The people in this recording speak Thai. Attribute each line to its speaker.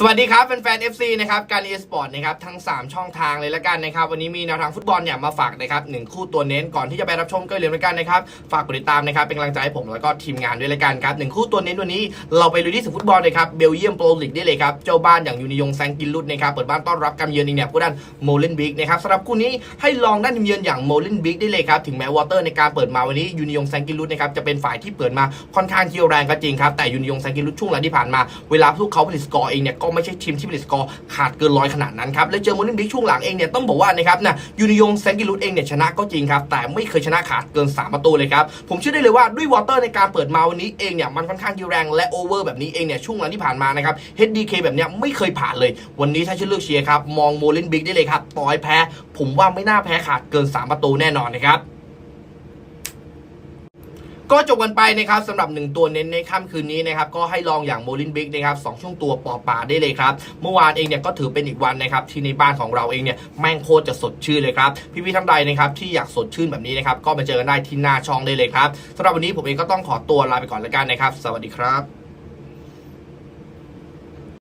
Speaker 1: สวัสดีครับแฟนๆ FC นะครับการ e สปอร์ตนะครับทั้ง 3 ช่องทางเลยละกันนะครับวันนี้มีแนวทางฟุตบอลเนี่ยมาฝากนะครับหนึ่งคู่ตัวเน้นก่อนที่จะไปรับชมก็อย่าลืมละกันนะครับฝากกดติดตามนะครับเป็นกำลังใจให้ผมแล้วก็ทีมงานด้วยละกันครับหนึ่งคู่ตัวเน้นวันนี้เราไปลุยที่สนามฟุตบอลเลยครับเบลเยียมโปรลีกได้เลยครับเจ้าบ้านอย่างยูนิยงแซงกินลุดนะครับเปิดบ้านต้อนรับการเยือนอีกเนี่ยผู้ด้านโมเลนบิกนะครับสำหรับคู่นี้ให้ลองด้านเยือนอย่างโมเลนบิกได้เลยครับถึงแม้วอเตอร์ในการเปิดมาวันนี้ยูนิยงแซงกินลุดนะครับจะเป็นฝ่ายที่เปิดมาค่อนข้างที่แรงก็จริงครับแต่ยูนิยงแซงกินลุดช่วงหลังที่ผ่านมาเวลาพวกเขาผลิตสกอร์เองเนี่ยก็ไม่ใช่ทีมที่ผลิตสกอร์ขาดเกินร้อยขนาดนั้นครับและเจอโมลินบิกช่วงหลังเองเนี่ยต้องบอกว่านะครับนะยูนิยงแซงกิลุตเองเนี่ยชนะก็จริงครับแต่ไม่เคยชนะขาดเกิน 3 ประตูเลยครับผมเชื่อได้เลยว่าด้วยวอเตอร์ในการเปิดมาวันนี้เองเนี่ยมันค่อนข้างที่แรงและโอเวอร์แบบนี้เองเนี่ยช่วงหลังที่ผ่านมานะครับ HDK แบบเนี้ยไม่เคยผ่านเลย วันนี้ถ้าชื่อเลือกเชียร์ครับมองโมลินบิกได้เลยครับต่อยแพ้ ผมว่าไม่น่าแพ้ขาดเกิน 3 ประตูแน่นอนนะครับ ก็จบกันไปนะครับสำหรับหนึ่งตัวเน้นในค่ำคืนนี้นะครับก็ให้ลองอย่างโมลินบิกนะครับสองช่วงตัวปอป่าได้เลยครับ เมื่อวานเองเนี่ยก็ถือเป็นอีกวันนะครับที่ในบ้านของเราเองเนี่ยแม่งโคตรจะสดชื่นเลยครับพี่ๆท่านใดนะครับที่อยากสดชื่นแบบนี้นะครับก็มาเจอกันได้ที่หน้าช่องได้เลยครับสำหรับวันนี้ผมเองก็ต้องขอตัวลาไปก่อนแล้วกันนะครับ สวัสดีครับ